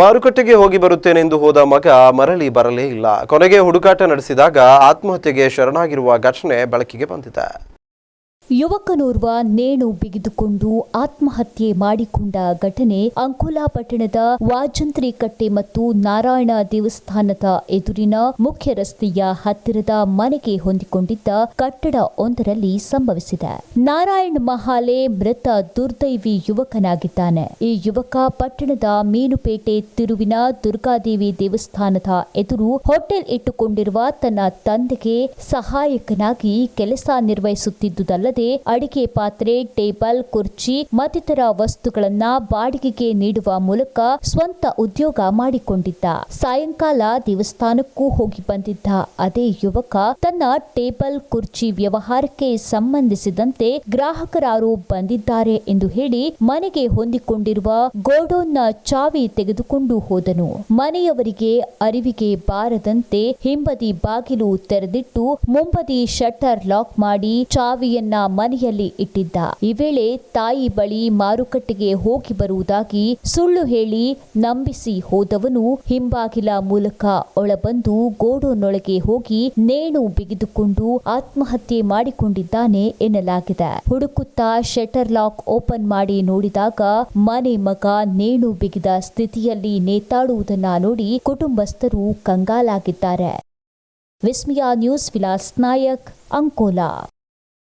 ಮಾರುಕಟ್ಟೆಗೆ ಹೋಗಿ ಬರುತ್ತೇನೆಂದು ಹೋದ ಮಗ ಮರಳಿ ಬರಲೇ ಇಲ್ಲ. ಕೊನೆಗೆ ಹುಡುಕಾಟ ನಡೆಸಿದಾಗ ಆತ್ಮಹತ್ಯೆಗೆ ಶರಣಾಗಿರುವ ಘಟನೆ ಬೆಳಕಿಗೆ ಬಂದಿದೆ. ಯುವಕನೋರ್ವ ನೇಣು ಬಿಗಿದುಕೊಂಡು ಆತ್ಮಹತ್ಯೆ ಮಾಡಿಕೊಂಡ ಘಟನೆ ಅಂಕೋಲಾ ಪಟ್ಟಣದ ವಾಜಂತ್ರಿ ಕಟ್ಟೆ ಮತ್ತು ನಾರಾಯಣ ದೇವಸ್ಥಾನದ ಎದುರಿನ ಮುಖ್ಯ ರಸ್ತೆಯ ಹತ್ತಿರದ ಮನೆಗೆ ಹೊಂದಿಕೊಂಡಿದ್ದ ಕಟ್ಟಡ ಒಂದರಲ್ಲಿ ಸಂಭವಿಸಿದೆ. ನಾರಾಯಣ್ ಮಹಾಲೆ ಮೃತ ದುರ್ದೈವಿ ಯುವಕನಾಗಿದ್ದಾನೆ. ಈ ಯುವಕ ಪಟ್ಟಣದ ಮೀನುಪೇಟೆ ತಿರುವಿನ ದುರ್ಗಾದೇವಿ ದೇವಸ್ಥಾನದ ಎದುರು ಹೋಟೆಲ್ ಇಟ್ಟುಕೊಂಡಿರುವ ತನ್ನ ತಂದೆಗೆ ಸಹಾಯಕನಾಗಿ ಕೆಲಸ ನಿರ್ವಹಿಸುತ್ತಿದ್ದುದಲ್ಲದೆ ಅಡಿಗೆ ಪಾತ್ರೆ, ಟೇಬಲ್, ಕುರ್ಚಿ, ಮತ್ತಿತರ ವಸ್ತುಗಳನ್ನ ಬಾಡಿಗೆಗೆ ನೀಡುವ ಮೂಲಕ ಸ್ವಂತ ಉದ್ಯೋಗ ಮಾಡಿಕೊಂಡಿದ್ದ. ಸಾಯಂಕಾಲ ದೇವಸ್ಥಾನಕ್ಕೂ ಹೋಗಿ ಬಂದಿದ್ದ. ಅದೇ ಯುವಕ ತನ್ನ ಟೇಬಲ್, ಕುರ್ಚಿ ವ್ಯವಹಾರಕ್ಕೆ ಸಂಬಂಧಿಸಿದಂತೆ ಗ್ರಾಹಕರಾರು ಬಂದಿದ್ದಾರೆ ಎಂದು ಹೇಳಿ ಮನೆಗೆ ಹೊಂದಿಕೊಂಡಿರುವ ಗೋಡೌನ್ನ ಚಾವಿ ತೆಗೆದುಕೊಂಡು ಹೋದನು. ಮನೆಯವರಿಗೆ ಅರಿವಿಗೆ ಬಾರದಂತೆ ಹಿಂಬದಿ ಬಾಗಿಲು ತೆರೆದಿಟ್ಟು ಮುಂಬದಿ ಶಟರ್ ಲಾಕ್ ಮಾಡಿ ಚಾವಿಯನ್ನ ಮನೆಯಲ್ಲಿ ಇಟ್ಟಿದ್ದ. ಈ ವೇಳೆ ತಾಯಿ ಬಳಿ ಮಾರುಕಟ್ಟೆಗೆ ಹೋಗಿ ಬರುವುದಾಗಿ ಸುಳ್ಳು ಹೇಳಿ ನಂಬಿಸಿ ಹೋದವನು ಹಿಂಬಾಗಿಲ ಮೂಲಕ ಒಳಬಂದು ಗೋಡೋನೊಳಗೆ ಹೋಗಿ ನೇಣು ಬಿಗಿದುಕೊಂಡು ಆತ್ಮಹತ್ಯೆ ಮಾಡಿಕೊಂಡಿದ್ದಾನೆ ಎನ್ನಲಾಗಿದೆ. ಹುಡುಕುತ್ತಾ ಶಟರ್ ಲಾಕ್ ಓಪನ್ ಮಾಡಿ ನೋಡಿದಾಗ ಮನೆ ಮಗ ನೇಣು ಬಿಗಿದ ಸ್ಥಿತಿಯಲ್ಲಿ ನೇತಾಡುವುದನ್ನ ನೋಡಿ ಕುಟುಂಬಸ್ಥರು ಕಂಗಾಲಾಗಿದ್ದಾರೆ. ವಿಸ್ಮಿಯಾ ನ್ಯೂಸ್ ವಿಲಾಸ್ ನಾಯಕ್ ಅಂಕೋಲಾ.